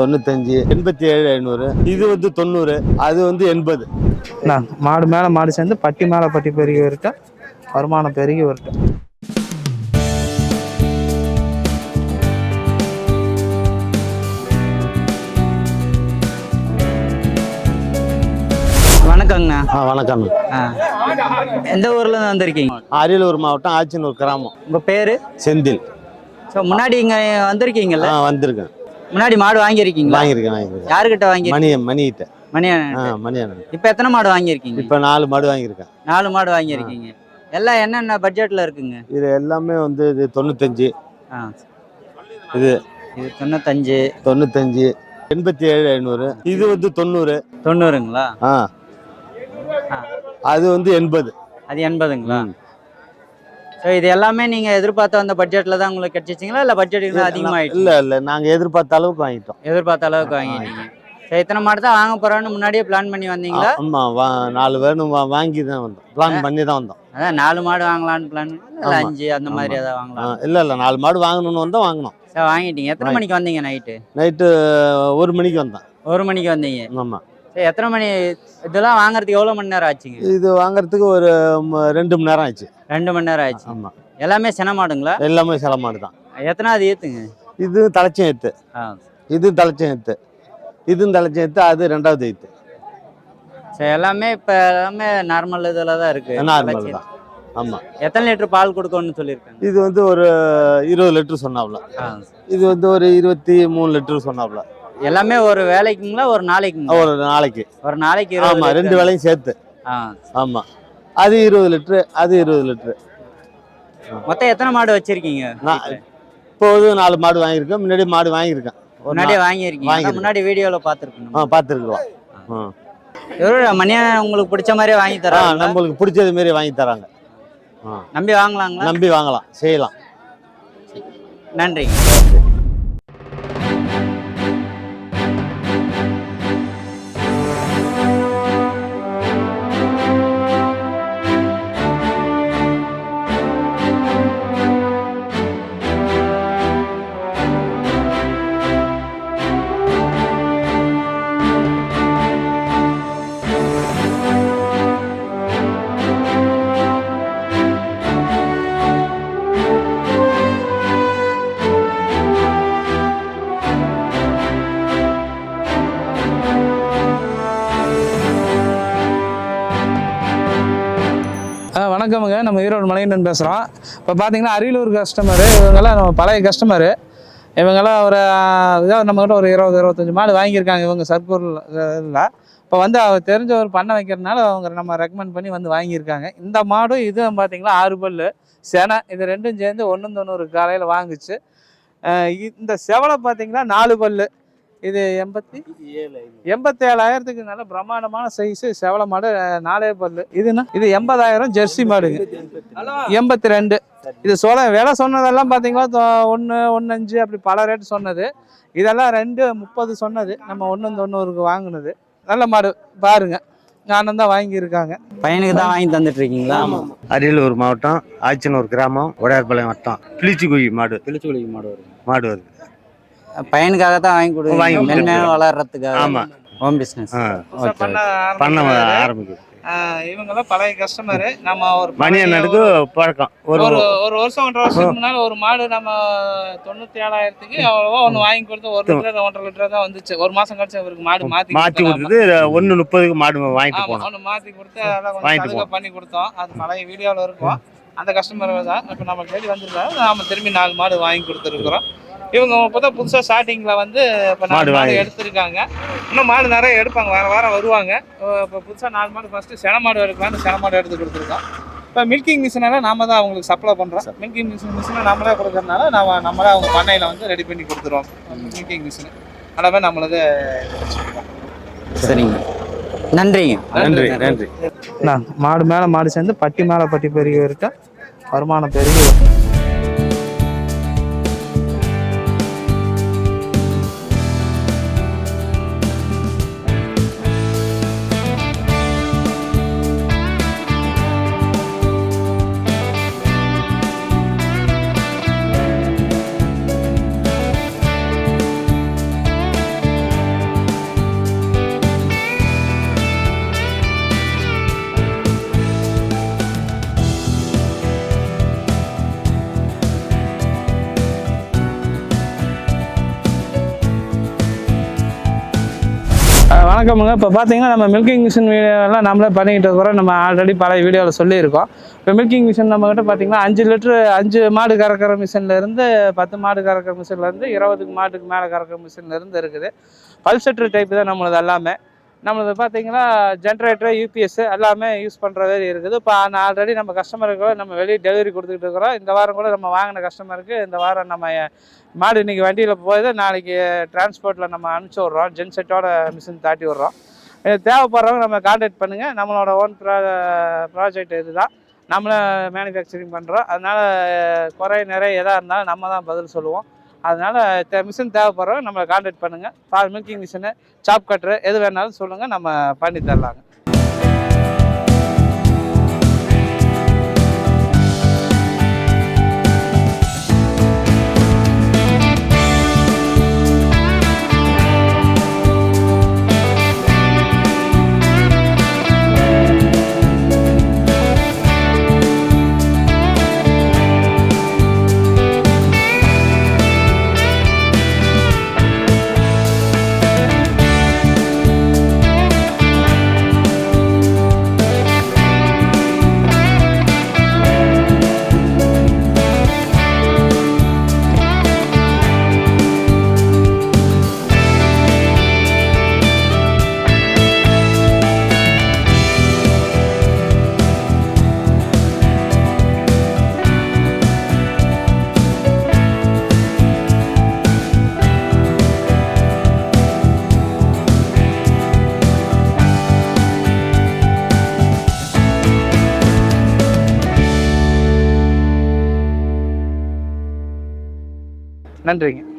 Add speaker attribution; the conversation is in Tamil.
Speaker 1: தொண்ணூத்தஞ்சு எண்பத்தி ஏழு ஐநூறு இது வந்து தொண்ணூறு அது வந்து எண்பது.
Speaker 2: நான் மாடு மேலே மாடு சேர்ந்து பட்டி மேலே பட்டி பெருகி வரட்டும் வருமானம் பெருகி வரட்டும்
Speaker 3: வணக்கங்கண்ணா.
Speaker 1: ஆ வணக்கம்.
Speaker 3: எந்த ஊர்ல இருந்து வந்திருக்கீங்க?
Speaker 1: அரியலூர் மாவட்டம் ஆச்சனூர் கிராமம்.
Speaker 3: உங்க பேரு?
Speaker 1: செந்தில்.
Speaker 3: ஸோ முன்னாடி இங்க வந்திருக்கீங்கல்ல?
Speaker 1: ஆ வந்திருக்கேன்.
Speaker 3: முன்னாடி மாடு வாங்கியிருக்கீங்களா?
Speaker 1: வாங்கியிருக்கேன் வாங்கியிருக்கேன்.
Speaker 3: யாருக்கிட்ட வாங்கி
Speaker 1: மணி மணிகிட்ட.
Speaker 3: மணி
Speaker 1: மணி
Speaker 3: இப்போ எத்தனை மாடு வாங்கியிருக்கீங்க?
Speaker 1: இப்போ நாலு மாடு வாங்கியிருக்கேன்.
Speaker 3: நாலு மாடு வாங்கியிருக்கீங்க. எல்லாம் என்னென்ன பட்ஜெட்ல இருக்குங்க?
Speaker 1: இது எல்லாமே வந்து இது தொண்ணூத்தஞ்சு. இது
Speaker 3: இது தொண்ணூத்தஞ்சு.
Speaker 1: தொண்ணூத்தஞ்சு. எண்பத்தி ஏழு ஐநூறு. இது வந்து தொண்ணூறு.
Speaker 3: தொண்ணூறுங்களா?
Speaker 1: ஆ. அது வந்து எண்பது.
Speaker 3: அது எண்பதுங்களா. ஸோ இது எல்லாமே நீங்க எதிர்பார்த்த அந்த பட்ஜெட்ல தான் உங்களுக்கு கிடைச்சிச்சிங்களா? இல்லை பட்ஜெட் அதிகமாகிடுச்சு
Speaker 1: இல்ல இல்ல நாங்க எதிர்பார்த்த அளவுக்கு வாங்கிட்டோம்.
Speaker 3: எதிர்பார்த்த அளவுக்கு வாங்கிட்டீங்க. சரி இத்தனை மாடு தான் வாங்க போறோன்னு முன்னாடியே பிளான் பண்ணி வந்தீங்களா?
Speaker 1: ஆமா. வா நாலு வேணும் வாங்கி தான் வந்தோம். பிளான் பண்ணி தான் வந்தோம்.
Speaker 3: அதான் நாலு மாடு வாங்கலாம்னு பிளான் இல்லை. அஞ்சு அந்த மாதிரி. ஏதாவது வாங்கலாம்.
Speaker 1: இல்ல இல்ல. நாலு மாடு வாங்கணும்னு வந்தோம் வாங்கினோம்.
Speaker 3: சரி வாங்கிட்டீங்க. எத்தனை மணிக்கு வந்தீங்க நைட்டு
Speaker 1: நைட்டு ஒரு மணிக்கு வந்தேன்
Speaker 3: ஒரு மணிக்கு வந்தீங்க.
Speaker 1: ஆமா.
Speaker 3: சரி எத்தனை மணி? இதெல்லாம் வாங்குறதுக்கு எவ்வளோ மணி நேரம் ஆச்சுங்க?
Speaker 1: இது வாங்குறதுக்கு ஒரு ம- ரெண்டு மணி நேரம் ஆச்சு.
Speaker 3: ரெண்டு மணி நேரம் ஆச்சு.
Speaker 1: ஆமா.
Speaker 3: எல்லாமே சென மாடுங்களா?
Speaker 1: எல்லாமே சில மாடு தான்.
Speaker 3: எத்தனாவது ஏத்துங்க?
Speaker 1: இது தலைச்சம் ஏத்து.
Speaker 3: ஆ.
Speaker 1: இது தலைச்சம் ஏத்து. இதுவும் தலைச்சம் ஏத்து அது ரெண்டாவது ஏத்து.
Speaker 3: சரி எல்லாமே இப்போ எல்லாமே நார்மல் இதில் தான் இருக்கு.
Speaker 1: நார்மல். தான். ஆமா.
Speaker 3: எத்தனை லிட்டர் பால் கொடுக்கணும்னு சொல்லியிருக்காங்க?
Speaker 1: இது வந்து ஒரு இருபது லிட்டர் சொன்னாப்ல.
Speaker 3: ஆ.
Speaker 1: இது வந்து ஒரு இருபத்தி மூணு லிட்டர் சொன்னாப்ல.
Speaker 3: எல்லாமே ஒரு வேலைக்குங்களா ஒரு நாளைக்குங்களா?
Speaker 1: ஒரு நாளைக்கு.
Speaker 3: ஒரு நாளைக்கு இருபது
Speaker 1: ஆமா ரெண்டு. வேலையும் சேர்த்து.
Speaker 3: ஆ.
Speaker 1: ஆமா. அது இருபது லிட்டரு அது இருபது லிட்டரு.
Speaker 3: மொத்தம் எத்தனை மாடு வச்சிருக்கீங்க?
Speaker 1: நான் இப்போது நாலு மாடு வாங்கியிருக்கேன் முன்னாடி மாடு வாங்கியிருக்கேன். நா-
Speaker 3: வாங்கியிருக்கீங்க. முன்னாடி வீடியோவில் பார்த்துருக்கணும்?
Speaker 1: ஆ பார்த்துருக்கலாம்.
Speaker 3: எவ்வளோ மணியா உங்களுக்கு பிடிச்ச மாதிரியே வாங்கி தராங்க
Speaker 1: நம்மளுக்கு பிடிச்சது மாரி வாங்கி தராங்க.
Speaker 3: நம்பி வாங்கலாங்களா?
Speaker 1: நம்பி வாங்கலாம் செய்யலாம்.
Speaker 3: நன்றி.
Speaker 2: வணக்கமுங்க. நம்ம ஈரோடு மலையன் பேசுகிறோம் இப்போ பார்த்தீங்கன்னா அரியலூர் கஸ்டமரு இவங்கெல்லாம் நம்ம பழைய கஸ்டமரு இவங்கெல்லாம் ஒரு இதாக நம்மகிட்ட ஒரு இருபது இருபத்தஞ்சி மாடு வாங்கியிருக்காங்க இவங்க சர்க்கூரில் இதில். இப்போ வந்து அவர் தெரிஞ்ச ஒரு பண்ணை வைக்கிறதுனால அவங்க நம்ம ரெக்கமெண்ட் பண்ணி வந்து வாங்கியிருக்காங்க. இந்த மாடும் இதுவும் பார்த்தீங்கன்னா ஆறு பல்லு செனை இது ரெண்டும் சேர்ந்து ஒன்று தொண்ணூறு காலையில் வாங்குச்சு. இந்த செவலை பார்த்தீங்கன்னா நாலு பல்லு. இது எண்பத்தி? எண்பத்தேழாயிரத்துக்கு நல்ல பிரம்மாண்டமான சைஸு செவல மாடு நாலே பல்லு. இதுனா இது எண்பதாயிரம் ஜெர்சி மாடுங்க. எண்பத்தி ரெண்டு. இது சொல்ல விலை சொன்னதெல்லாம் பார்த்தீங்கன்னா ஒன்று ஒன்று அஞ்சு அப்படி பல ரேட் சொன்னது. இதெல்லாம் ரெண்டு முப்பது சொன்னது. நம்ம ஒன்று தொண்ணூறுக்கு வாங்கினது. நல்ல மாடு பாருங்க. நானும் தான் வாங்கியிருக்காங்க.
Speaker 3: பையனுக்கு தான் வாங்கி தந்துட்டு இருக்கீங்களா
Speaker 1: அரியலூர் மாவட்டம் ஆச்சனூர் கிராமம் உடையார்பாளையம் வட்டம். பிளிச்சிக்குழி மாடு.
Speaker 3: திருச்சுவலிக்கு மாடு வருது.
Speaker 1: மாடு வருது.
Speaker 3: பையனுக்காக தான் வாங்கி
Speaker 1: வாங்கி
Speaker 3: கொடுங்க. மென்மேலும் வளர்றதுக்காக.
Speaker 1: ஆமா.
Speaker 3: ஹோம் பிஸ்னஸ்
Speaker 2: பண்ண.
Speaker 1: ஆரம்பிக்குது.
Speaker 2: இவங்கெல்லாம் பழைய கஸ்டமரு நம்ம ஒரு
Speaker 1: மணி
Speaker 2: பழைய
Speaker 1: அண்ணனுக்கு பழக்கம். ஒரு
Speaker 2: ஒரு ஒரு வருஷம் ஒன்றரை வருஷத்துக்கு முன்னால ஒரு மாடு நம்ம தொண்ணூத்தி ஏழாயிரத்துக்கு அவ்வளவா ஒன்று வாங்கி கொடுத்து ஒரு லிட்டர் ஒன்றரை லிட்டர் தான் வந்துச்சு. ஒரு மாசம் கழிச்சு அவருக்கு மாடு மாத்தி
Speaker 1: மாற்றி
Speaker 2: நாம.
Speaker 1: கொடுத்தது ஒன்று முப்பதுக்கு மாடு வாங்கிட்டு போனோம்.
Speaker 2: ஒன்று மாத்தி கொடுத்து அதெல்லாம் கொஞ்சம் பண்ணி கொடுத்தோம். அது பழைய வீடியோவில் இருக்கும். அந்த கஸ்டமர் தான். இப்போ நம்ம தேடி வந்திருக்காரு நாம திரும்பி நாலு மாடு வாங்கி கொடுத்துருக்குறோம். இவங்க இப்போ தான் புதுசாக ஸ்டார்டிங்கில் வந்து இப்போ
Speaker 1: மாடு
Speaker 2: நாலு மாடு எடுத்திருக்காங்க. இன்னும் மாடு நிறைய எடுப்பாங்க வார வாரம் வருவாங்க. இப்போ புதுசாக நாலு மாடு ஃபஸ்ட்டு சென மாடு எடுக்கலாம்னு சென மாடு எடுத்து கொடுத்துருக்கோம். இப்போ மில்கிங் மிஷினால நாம தான் அவங்களுக்கு சப்ளை பண்ணுறோம் மில்கிங் மிஷின் மிஷினை நம்மளே கொடுக்கறதுனால நம்ம நம்மளே அவங்க பண்ணையில் வந்து ரெடி பண்ணி கொடுத்துருவோம். மில்கிங் மிஷின் அதே நம்மளது
Speaker 3: சரிங்க. நன்றிங்க.
Speaker 1: நன்றி நன்றி.
Speaker 2: நான் மாடு மேலே மாடு சேர்ந்து பட்டி மேலே பட்டி பெருகி வருமானம் பெருகி வணக்கமுங்க இப்போ பார்த்தீங்கன்னா நம்ம மில்கிங் மிஷின் வீடியோலாம் நம்மளே பண்ணிக்கிட்டு இருக்கிறோம் நம்ம ஆல்ரெடி பழைய வீடியோவில் சொல்லியிருக்கோம். இப்போ மில்கிங் மிஷின் நம்மக்கிட்ட பார்த்தீங்கன்னா அஞ்சு லிட்ரு அஞ்சு மாடு கறக்கிற மிஷின்லேருந்து பத்து மாடு கறக்கிற மிஷின்லேருந்து இருபதுக்கு மாட்டுக்கு மேலே கறக்கிற மிஷின்லேருந்து இருக்குது. பல்செட்ரு டைப் தான் நம்மளது எல்லாமே. நம்மளது பார்த்தீங்கன்னா ஜென்ரேட்டர் யூபிஎஸ் எல்லாமே யூஸ் பண்ணுற மாதிரி இருக்குது. இப்போ ஆல்ரெடி நம்ம கஸ்டமருக்கு நம்ம வெளியே டெலிவரி கொடுத்துக்கிட்டு இருக்கிறோம். இந்த வாரம் கூட நம்ம வாங்கின கஸ்டமருக்கு இந்த வாரம் நம்ம மாடு இன்றைக்கி வண்டியில் போகுது. நாளைக்கு டிரான்ஸ்போர்ட்டில் நம்ம அனுப்பிச்சி விட்றோம். ஜென்செட்டோட மிஷின் தாட்டி விட்றோம். இது தேவைப்படுறவங்க நம்ம காண்டாக்ட் பண்ணுங்கள் நம்மளோட ஓன் ப்ரா ப்ராஜெக்ட் இதுதான். நம்மளே மேனுஃபேக்சரிங் பண்ணுறோம் அதனால் குறை நிறைய எதாக இருந்தாலும் நம்ம தான் பதில் சொல்லுவோம். அதனால் மிஷின் தேவைப்படுறவங்க நம்மளை காண்டாக்ட் பண்ணுங்கள் பால் மில்கிங் மிஷினு சாப் கட்ரு எது வேணாலும் சொல்லுங்கள் நம்ம பண்ணி தரலாங்க. நன்றிங்க.